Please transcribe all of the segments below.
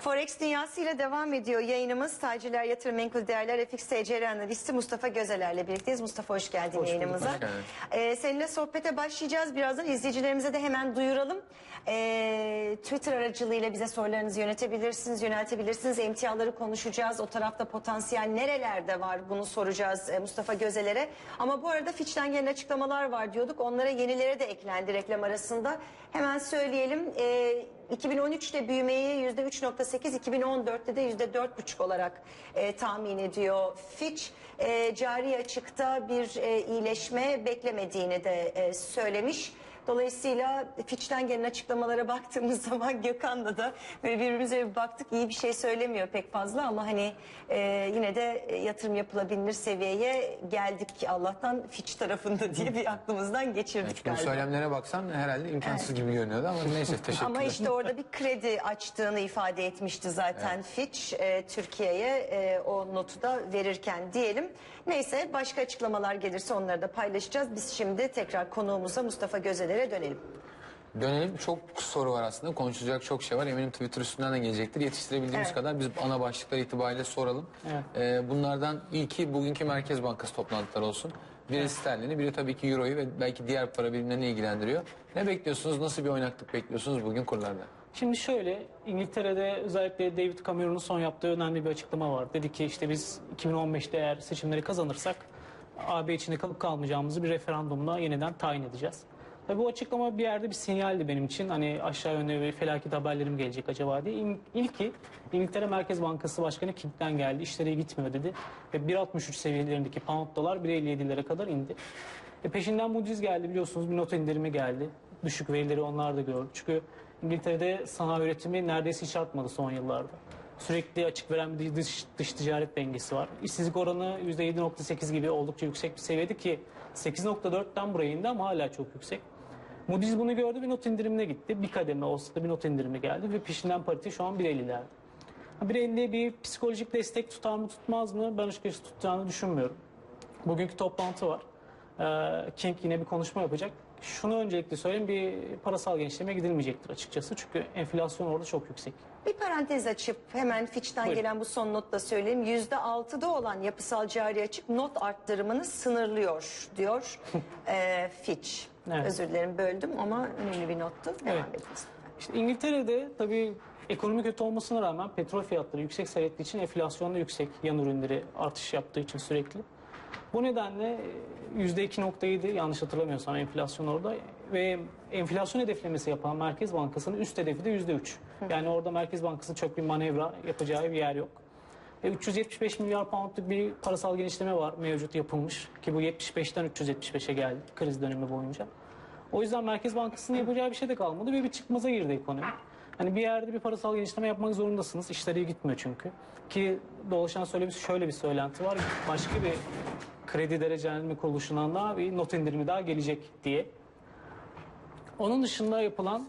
Forex Dünyası ile devam ediyor yayınımız. Tacirler Yatırım Menkul Değerler FX TCR analisti Mustafa Gözeler'le birlikteyiz. Mustafa hoş geldin Hoş yayınımıza. hoş. Ee, seninle sohbete başlayacağız. Birazdan izleyicilerimize de hemen duyuralım. Ee, Twitter aracılığıyla bize sorularınızı yönetebilirsiniz, yöneltebilirsiniz. Emtiaları konuşacağız. O tarafta potansiyel nerelerde var bunu soracağız e, Mustafa Gözeler'e. Ama bu arada Fitch'ten gelen açıklamalar var diyorduk. Onlara yenilere de eklendi reklam arasında. Hemen söyleyelim. Ee, 2013'te büyümeyi %3.8, 2014'te de %4.5 olarak e, tahmin ediyor Fitch. E, cari açıkta bir e, iyileşme beklemediğini de e, söylemiş. Dolayısıyla Fitch'ten gelen açıklamalara baktığımız zaman Gökhan'la da böyle birbirimize bir baktık iyi bir şey söylemiyor pek fazla ama hani e, yine de yatırım yapılabilir seviyeye geldik Allah'tan Fitch tarafında diye bir aklımızdan geçirdik Evet, bu galiba. söylemlere baksan herhalde imkansız gibi görünüyordu ama neyse teşekkürler. Ama işte orada bir kredi açtığını ifade etmişti zaten Fitch e, Türkiye'ye e, o notu da verirken diyelim. Neyse başka açıklamalar gelirse onları da paylaşacağız. Biz şimdi tekrar konuğumuza Mustafa Gözeler'e dönelim. Dönelim çok soru var aslında konuşulacak çok şey var eminim Twitter üstünden de gelecektir. Yetiştirebildiğimiz Evet. kadar biz ana başlıklar itibariyle soralım. Ee, bunlardan ilki bugünkü Merkez Bankası toplantıları olsun. Biri sterlini biri tabii ki euroyu ve belki diğer para birimlerini ilgilendiriyor. Ne bekliyorsunuz nasıl bir oynaklık bekliyorsunuz bugün kurlarda? Şimdi şöyle İngiltere'de özellikle David Cameron'un son yaptığı önemli bir açıklama var. Dedi ki işte biz 2015'te eğer seçimleri kazanırsak AB içinde kalıp kalmayacağımızı bir referandumla yeniden tayin edeceğiz. Ve bu açıklama bir yerde bir sinyaldi benim için. Hani aşağı yönde bir felaket haberlerim gelecek acaba diye. İl- İlki İngiltere Merkez Bankası Başkanı King'den geldi. İşleri gitmiyor dedi. Ve 1.63 seviyelerindeki pound dolar 1.57'lere kadar indi. E peşinden Moody's geldi biliyorsunuz bir not indirimi geldi. Düşük verileri onlar da gördü. Çünkü İngiltere'de sanayi üretimi neredeyse hiç artmadı son yıllarda. Sürekli açık veren bir dış, dış ticaret dengesi var. İşsizlik oranı %7.8 gibi oldukça yüksek bir seviyede ki 8.4'ten buraya indi ama hala çok yüksek. Moody's bunu gördü ve not indirimine gitti. Bir kademe olsa da bir not indirimi geldi ve peşinden parite şu an 1.50'lerde. Ha, 1.50'ye bir psikolojik destek tutar mı tutmaz mı ben açıkçası tutacağını düşünmüyorum. Bugünkü toplantı var. Ee, King yine bir konuşma yapacak. Şunu öncelikle söyleyeyim bir parasal genişlemeye gidilmeyecektir açıkçası. Çünkü enflasyon orada çok yüksek. Bir parantez açıp hemen Fitch'ten Buyurun. gelen bu son notta söyleyeyim. %6'da olan yapısal cari açık not arttırımını sınırlıyor diyor e, Fitch. Evet. Özür dilerim böldüm ama önemli bir nottu. Devam Evet. ediniz. İşte İngiltere'de tabii ekonomi kötü olmasına rağmen petrol fiyatları yüksek seyrettiği için enflasyon da yüksek. Yan ürünleri artış yaptığı için sürekli. Bu nedenle %2.7 yanlış hatırlamıyorsam enflasyon orada ve enflasyon hedeflemesi yapan Merkez Bankası'nın üst hedefi de %3. Yani orada Merkez Bankası çok bir manevra yapacağı bir yer yok. E, 375 milyar poundluk bir parasal genişleme var mevcut yapılmış ki bu 75'ten 375'e geldi kriz dönemi boyunca. O yüzden Merkez Bankası'nın yapacağı bir şey de kalmadı ve bir çıkmaza girdi ekonomi. Hani bir yerde bir parasal genişleme yapmak zorundasınız. İşler iyi gitmiyor çünkü. Ki dolaşan söyle şöyle bir söylenti var. Başka bir kredi derecelendirme kuruluşundan daha bir not indirimi daha gelecek diye. Onun dışında yapılan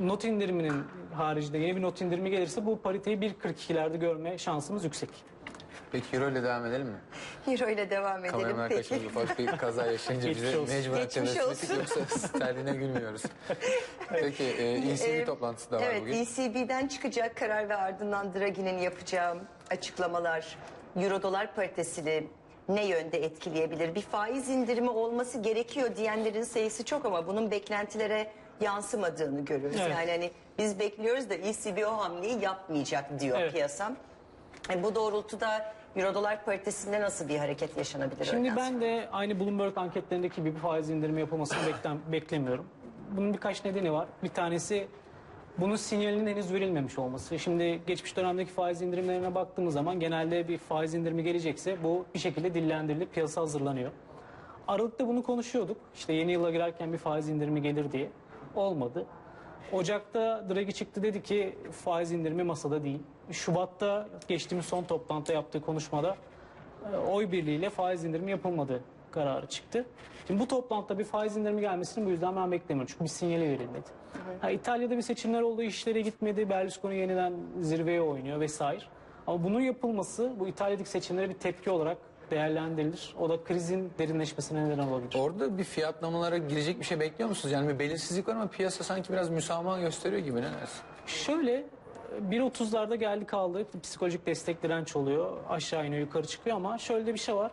not indiriminin haricinde yeni bir not indirimi gelirse bu pariteyi 1.42'lerde görme şansımız yüksek. Peki euro ile devam edelim mi? Euro ile devam edelim Kameraman peki. arkadaşımız ufak bir kaza yaşayınca bize mecburen ettik yoksa sterline gülmüyoruz. Peki e, ECB Ee, toplantısı da var evet, bugün. ECB'den çıkacak karar ve ardından Draghi'nin yapacağı açıklamalar Euro dolar paritesini ne yönde etkileyebilir? Bir faiz indirimi olması gerekiyor diyenlerin sayısı çok ama bunun beklentilere yansımadığını görüyoruz. Evet. Yani hani biz bekliyoruz da ECB o hamleyi yapmayacak diyor Evet. piyasam. E, bu doğrultuda Euro dolar paritesinde nasıl bir hareket yaşanabilir? Şimdi ben de aynı Bloomberg anketlerindeki gibi bir faiz indirimi yapılmasını beklen, beklemiyorum. Bunun birkaç nedeni var. Bir tanesi bunun sinyalinin henüz verilmemiş olması. Şimdi geçmiş dönemdeki faiz indirimlerine baktığımız zaman genelde bir faiz indirimi gelecekse bu bir şekilde dillendirilip piyasa hazırlanıyor. Aralıkta bunu konuşuyorduk. İşte yeni yıla girerken bir faiz indirimi gelir diye. Olmadı. Ocak'ta Draghi çıktı dedi ki faiz indirimi masada değil. Şubat'ta geçtiğimiz son toplantıda yaptığı konuşmada e, oy birliğiyle faiz indirimi yapılmadı kararı çıktı. Şimdi bu toplantıda bir faiz indirimi gelmesini bu yüzden ben beklemiyorum. Çünkü bir sinyali verilmedi. Ha, İtalya'da bir seçimler oldu, işleri gitmedi. Berlusconi yeniden zirveye oynuyor vesaire. Ama bunun yapılması bu İtalya'daki seçimlere bir tepki olarak değerlendirilir. O da krizin derinleşmesine neden olabilir. Orada bir fiyatlamalara girecek bir şey bekliyor musunuz? Yani bir belirsizlik var ama piyasa sanki biraz müsamaha gösteriyor gibi ne dersin? Şöyle 1.30'larda geldi kaldı. Psikolojik destek direnç oluyor. Aşağı iniyor, yukarı çıkıyor ama şöyle de bir şey var.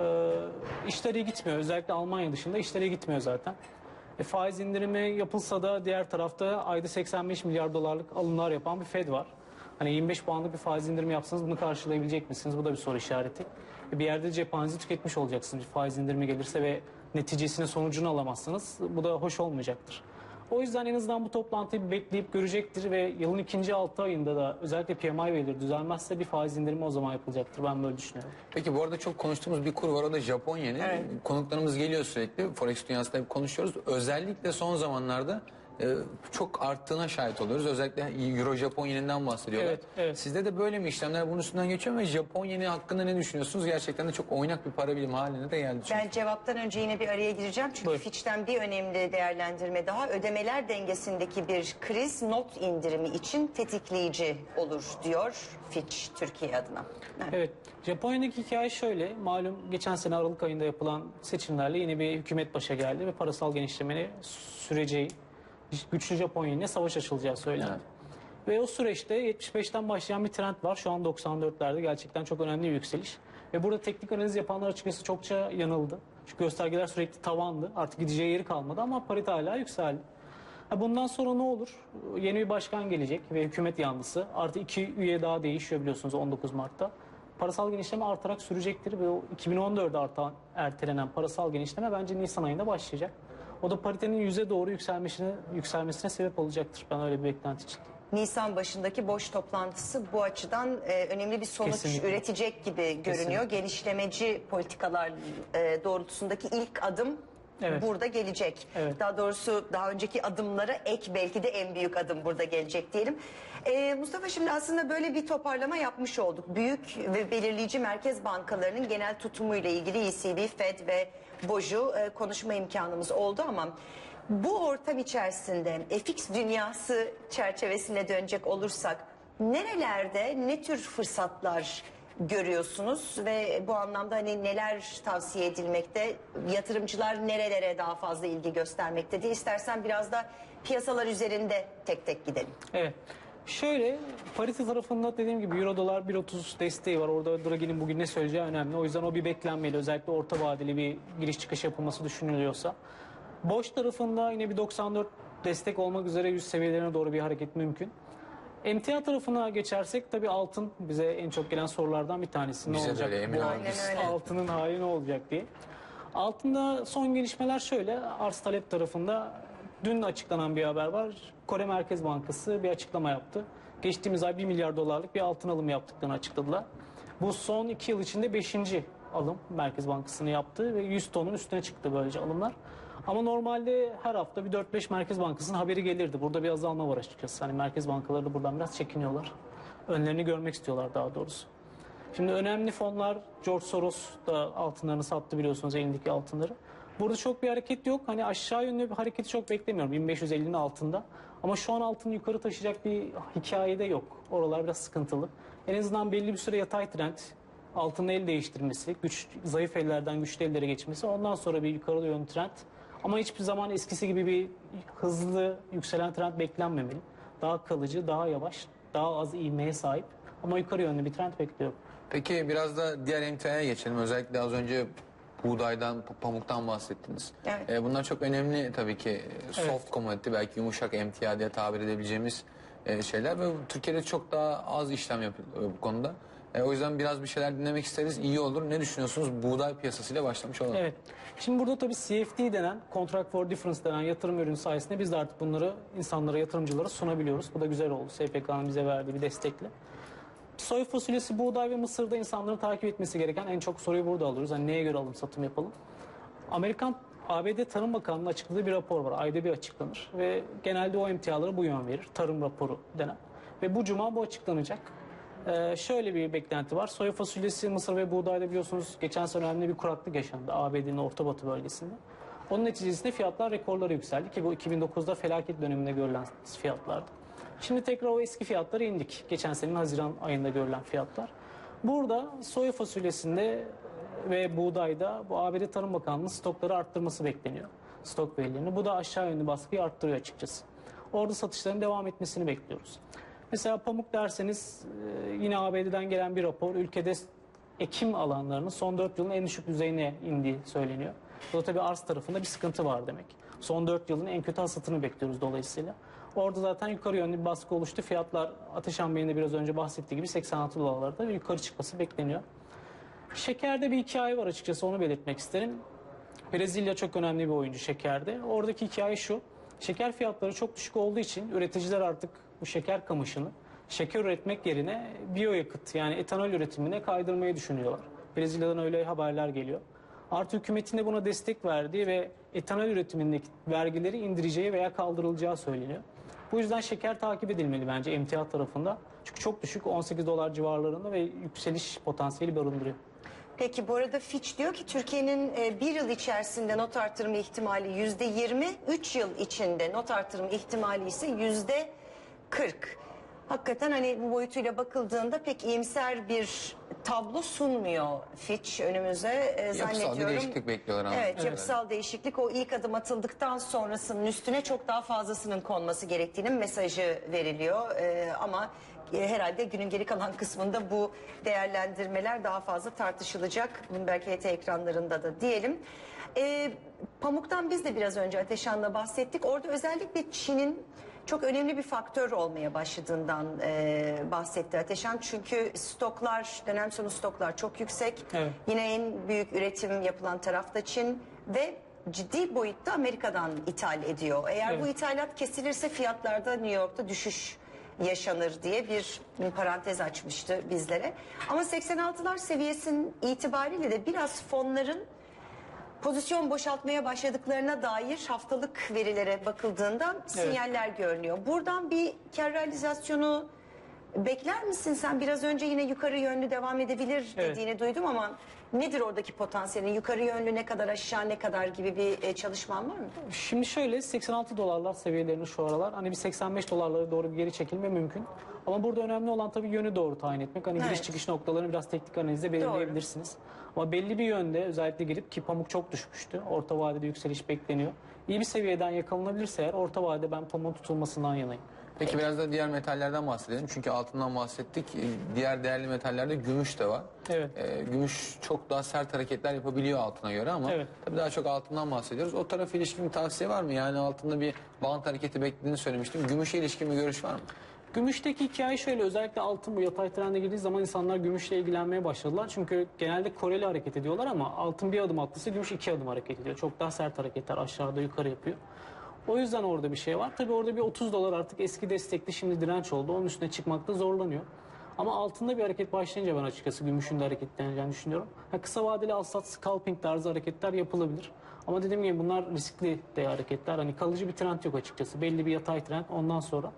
Ee, işler iyi gitmiyor. Özellikle Almanya dışında işler iyi gitmiyor zaten. E, faiz indirimi yapılsa da diğer tarafta ayda 85 milyar dolarlık alımlar yapan bir Fed var. Hani 25 puanlık bir faiz indirimi yapsanız bunu karşılayabilecek misiniz? Bu da bir soru işareti. Bir yerde cephanenizi tüketmiş olacaksınız. Bir faiz indirimi gelirse ve neticesini sonucunu alamazsanız bu da hoş olmayacaktır. O yüzden en azından bu toplantıyı bekleyip görecektir ve yılın ikinci altı ayında da özellikle PMI verileri düzelmezse bir faiz indirimi o zaman yapılacaktır. Ben böyle düşünüyorum. Peki bu arada çok konuştuğumuz bir kur var o da Japon yeni. Evet. Konuklarımız geliyor sürekli. Forex dünyasında hep konuşuyoruz. Özellikle son zamanlarda e, çok arttığına şahit oluyoruz. Özellikle Euro Japon yeninden bahsediyorlar. Evet, evet. Sizde de böyle mi işlemler bunun üstünden geçiyor mu? Japon yeni hakkında ne düşünüyorsunuz? Gerçekten de çok oynak bir para birimi haline de geldi. çünkü. Ben cevaptan önce yine bir araya gireceğim. Çünkü Buyur. Fitch'ten bir önemli değerlendirme daha. Ödemeler dengesindeki bir kriz not indirimi için tetikleyici olur diyor Fitch Türkiye adına. Evet. Evet, Japonya'daki hikaye şöyle. Malum geçen sene Aralık ayında yapılan seçimlerle yeni bir hükümet başa geldi ve parasal genişlemenin süreceği, güçlü Japonya ile savaş açılacağı söylendi. Evet. Ve o süreçte 75'ten başlayan bir trend var. Şu an 94'lerde gerçekten çok önemli bir yükseliş. Ve burada teknik analiz yapanlar açıkçası çokça yanıldı. Çünkü göstergeler sürekli tavandı. Artık gideceği yeri kalmadı ama parite hala yükseldi. Ha, Bundan sonra ne olur? Yeni bir başkan gelecek ve hükümet yanlısı. Artı iki üye daha değişiyor biliyorsunuz 19 Mart'ta. Parasal genişleme artarak sürecektir ve o 2014'de artan, ertelenen parasal genişleme bence Nisan ayında başlayacak. O da paritenin yüze doğru yükselmesine, yükselmesine sebep olacaktır. Ben öyle bir beklenti için. Nisan başındaki boş toplantısı bu açıdan e, önemli bir sonuç Kesinlikle. üretecek gibi görünüyor. Genişlemeci politikalar e, doğrultusundaki ilk adım Evet. burada gelecek. Evet. Daha doğrusu daha önceki adımlara ek belki de en büyük adım burada gelecek diyelim. E, Mustafa şimdi aslında böyle bir toparlama yapmış olduk. Büyük ve belirleyici merkez bankalarının genel tutumuyla ilgili ECB, Fed ve BOJ'u e, konuşma imkanımız oldu ama bu ortam içerisinde FX dünyası çerçevesine dönecek olursak nerelerde ne tür fırsatlar görüyorsunuz ve bu anlamda hani neler tavsiye edilmekte yatırımcılar nerelere daha fazla ilgi göstermekte diye istersen biraz da piyasalar üzerinde tek tek gidelim. Evet. Şöyle parite tarafında dediğim gibi euro dolar 1.30 desteği var. Orada Draghi'nin bugün ne söyleyeceği önemli. O yüzden o bir beklenmeli. Özellikle orta vadeli bir giriş çıkış yapılması düşünülüyorsa. Boş tarafında yine bir 94 destek olmak üzere 100 seviyelerine doğru bir hareket mümkün. Emtia tarafına geçersek tabii altın bize en çok gelen sorulardan bir tanesi. Ne Bize de olacak? öyle, emin Bu olun. Aynen Biz- öyle. altının hali ne olacak diye. Altında son gelişmeler şöyle. Arz talep tarafında dün açıklanan bir haber var. Kore Merkez Bankası bir açıklama yaptı. Geçtiğimiz ay 1 milyar dolarlık bir altın alımı yaptıklarını açıkladılar. Bu son 2 yıl içinde 5. alım Merkez Bankası'nın yaptığı ve 100 tonun üstüne çıktı böylece alımlar. Ama normalde her hafta bir 4-5 Merkez Bankası'nın haberi gelirdi. Burada bir azalma var açıkçası. Hani Merkez Bankaları da buradan biraz çekiniyorlar. Önlerini görmek istiyorlar daha doğrusu. Şimdi önemli fonlar George Soros da altınlarını sattı biliyorsunuz elindeki altınları. Burada çok bir hareket yok. Hani aşağı yönlü bir hareketi çok beklemiyorum. 1550'nin altında. Ama şu an altını yukarı taşıyacak bir hikayede yok. Oralar biraz sıkıntılı. En azından belli bir süre yatay trend, altının el değiştirmesi, güç, zayıf ellerden güçlü ellere geçmesi. Ondan sonra bir yukarı yönlü trend. Ama hiçbir zaman eskisi gibi bir hızlı yükselen trend beklenmemeli. Daha kalıcı, daha yavaş, daha az ivmeye sahip. Ama yukarı yönlü bir trend bekliyorum. Peki biraz da diğer emtiaya geçelim. Özellikle az önce buğdaydan, pa- pamuktan bahsettiniz. Evet. Ee, bunlar çok önemli tabii ki. Soft commodity, belki yumuşak emtia diye tabir edebileceğimiz e, şeyler ve Türkiye'de çok daha az işlem yapılıyor bu konuda. E, o yüzden biraz bir şeyler dinlemek isteriz. İyi olur. Ne düşünüyorsunuz? Buğday piyasasıyla başlamış olalım. Evet. Şimdi burada tabii CFD denen, Contract for Difference denen yatırım ürünü sayesinde biz de artık bunları insanlara, yatırımcılara sunabiliyoruz. Bu da güzel oldu. SPK'nın bize verdiği bir destekle. Soy fasulyesi, buğday ve mısırda insanların takip etmesi gereken en çok soruyu burada alıyoruz. Hani neye göre alım satım yapalım? Amerikan ABD Tarım Bakanlığı'nın açıkladığı bir rapor var. Ayda bir açıklanır ve genelde o emtialara bu yön verir. Tarım raporu denen. Ve bu cuma bu açıklanacak. Ee, şöyle bir beklenti var. Soya fasulyesi, mısır ve buğdayda biliyorsunuz geçen sene önemli bir kuraklık yaşandı ABD'nin Orta Batı bölgesinde. Onun neticesinde fiyatlar rekorlara yükseldi ki bu 2009'da felaket döneminde görülen fiyatlardı. Şimdi tekrar o eski fiyatlara indik. Geçen senenin Haziran ayında görülen fiyatlar. Burada soya fasulyesinde ve buğdayda bu ABD Tarım Bakanlığı'nın stokları arttırması bekleniyor. Stok verilerini. Bu da aşağı yönlü baskıyı arttırıyor açıkçası. Orada satışların devam etmesini bekliyoruz. Mesela pamuk derseniz e, yine ABD'den gelen bir rapor ülkede ekim alanlarının son 4 yılın en düşük düzeyine indiği söyleniyor. Bu da tabii arz tarafında bir sıkıntı var demek. Son 4 yılın en kötü hasatını bekliyoruz dolayısıyla. Orada zaten yukarı yönlü bir baskı oluştu. Fiyatlar Ateşan Bey'in de biraz önce bahsettiği gibi 86 dolarlarda ve yukarı çıkması bekleniyor. Şekerde bir hikaye var açıkçası onu belirtmek isterim. Brezilya çok önemli bir oyuncu şekerde. Oradaki hikaye şu. Şeker fiyatları çok düşük olduğu için üreticiler artık bu şeker kamışını şeker üretmek yerine biyoyakıt yani etanol üretimine kaydırmayı düşünüyorlar. Brezilya'dan öyle haberler geliyor. Artı hükümetin de buna destek verdiği ve etanol üretimindeki vergileri indireceği veya kaldırılacağı söyleniyor. Bu yüzden şeker takip edilmeli bence emtia tarafında. Çünkü çok düşük 18 dolar civarlarında ve yükseliş potansiyeli barındırıyor. Peki bu arada Fitch diyor ki Türkiye'nin e, bir yıl içerisinde not artırma ihtimali yüzde yirmi, üç yıl içinde not artırma ihtimali ise yüzde kırk. Hakikaten hani bu boyutuyla bakıldığında pek iyimser bir tablo sunmuyor Fitch önümüze e, Yapısal bir zannediyorum. değişiklik bekliyorlar anladığım Evet kadarıyla. yapısal değişiklik o ilk adım atıldıktan sonrasının üstüne çok daha fazlasının konması gerektiğinin mesajı veriliyor. E, ama e, herhalde günün geri kalan kısmında bu değerlendirmeler daha fazla tartışılacak. Bloomberg HT ekranlarında da diyelim. E, Pamuk'tan biz de biraz önce Ateşan'la bahsettik. Orada özellikle Çin'in çok önemli bir faktör olmaya başladığından e, bahsetti Ateşan. Çünkü stoklar, dönem sonu stoklar çok yüksek. Evet. Yine en büyük üretim yapılan tarafta Çin ve ciddi boyutta Amerika'dan ithal ediyor. Eğer bu Evet. ithalat kesilirse fiyatlarda New York'ta düşüş yaşanır diye bir parantez açmıştı bizlere. Ama 86'lar seviyesinin itibariyle de biraz fonların pozisyon boşaltmaya başladıklarına dair haftalık verilere bakıldığında sinyaller görünüyor. Buradan bir kar realizasyonu bekler misin sen? Biraz önce yine yukarı yönlü devam edebilir Evet. dediğini duydum ama nedir oradaki potansiyelin? Yukarı yönlü ne kadar aşağı ne kadar gibi bir e, çalışman var mı? Şimdi şöyle 86 dolarlar seviyelerini şu aralar hani bir 85 dolarlara doğru bir geri çekilme mümkün. Ama burada önemli olan tabii yönü doğru tayin etmek. Hani Evet. giriş çıkış noktalarını biraz teknik analizle belirleyebilirsiniz. Ama belli bir yönde özellikle girip ki pamuk çok düşmüştü. Orta vadede yükseliş bekleniyor. İyi bir seviyeden yakalanabilirse eğer orta vadede ben pamuğun tutulmasından yanayım. Peki biraz da diğer metallerden bahsedelim. Çünkü altından bahsettik. Ee, Diğer değerli metallerde gümüş de var. Evet. Ee, gümüş çok daha sert hareketler yapabiliyor altına göre ama Evet. tabii daha çok altından bahsediyoruz. O tarafa ilişkin bir tavsiye var mı? Yani altında bir bant hareketi beklediğini söylemiştim. Gümüşe ilişkin bir görüş var mı? Gümüşteki hikaye şöyle özellikle altın bu yatay trende girdiği zaman insanlar gümüşle ilgilenmeye başladılar. Çünkü genelde Koreli hareket ediyorlar ama altın bir adım attıysa gümüş iki adım hareket ediyor. Çok daha sert hareketler aşağıda yukarı yapıyor. O yüzden orada bir şey var. Tabii orada bir 30 dolar artık eski destekli şimdi direnç oldu. Onun üstüne çıkmakta zorlanıyor. Ama altında bir hareket başlayınca ben açıkçası gümüşün de hareketleneceğini düşünüyorum. Ha, kısa vadeli alsat scalping tarzı hareketler yapılabilir. Ama dediğim gibi bunlar riskli de hareketler. Hani kalıcı bir trend yok açıkçası. Belli bir yatay trend ondan sonra.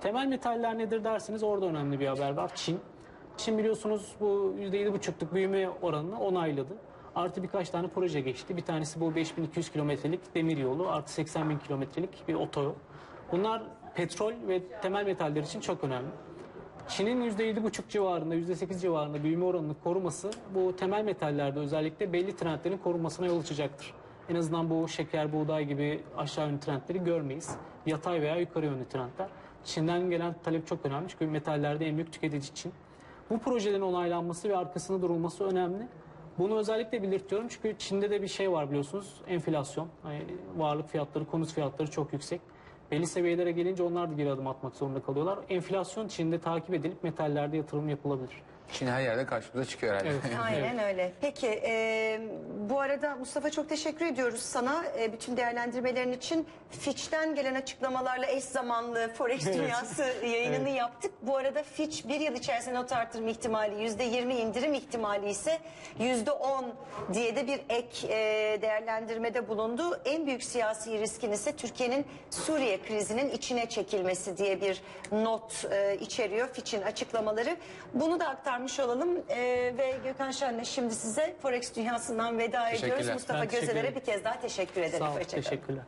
Temel metaller nedir derseniz orada önemli bir haber var. Çin. Çin biliyorsunuz bu %7,5'luk büyüme oranını onayladı. Artı birkaç tane proje geçti. Bir tanesi bu 5200 kilometrelik demir yolu, artı 80 bin kilometrelik bir otoyol. Bunlar petrol ve temel metaller için çok önemli. Çin'in %7,5 civarında, %8 civarında büyüme oranını koruması bu temel metallerde özellikle belli trendlerin korunmasına yol açacaktır. En azından bu şeker, buğday gibi aşağı yönlü trendleri görmeyiz. Yatay veya yukarı yönlü trendler. Çin'den gelen talep çok önemli çünkü metallerde en büyük tüketici Çin. Bu projelerin onaylanması ve arkasında durulması önemli. Bunu özellikle belirtiyorum çünkü Çin'de de bir şey var biliyorsunuz enflasyon. Hani varlık fiyatları, konut fiyatları çok yüksek. Belli seviyelere gelince onlar da geri adım atmak zorunda kalıyorlar. Enflasyon Çin'de takip edilip metallerde yatırım yapılabilir. Çin her yerde karşımıza çıkıyor herhalde. Evet. Aynen öyle. Peki e, bu arada Mustafa çok teşekkür ediyoruz sana e, bütün değerlendirmelerin için. Fitch'ten gelen açıklamalarla eş zamanlı Forex Dünyası yayınını yaptık. Bu arada Fitch bir yıl içerisinde not artırma ihtimali yüzde yirmi indirim ihtimali ise yüzde on diye de bir ek e, değerlendirmede bulundu. En büyük siyasi riskin ise Türkiye'nin Suriye krizinin içine çekilmesi diye bir not e, içeriyor Fitch'in açıklamaları. Bunu da aktarmış olalım E, ve Gökhan Şen'le şimdi size Forex dünyasından veda ediyoruz. Mustafa Ben Gözeler'e bir kez daha teşekkür ederim. Sağ kalın. teşekkürler.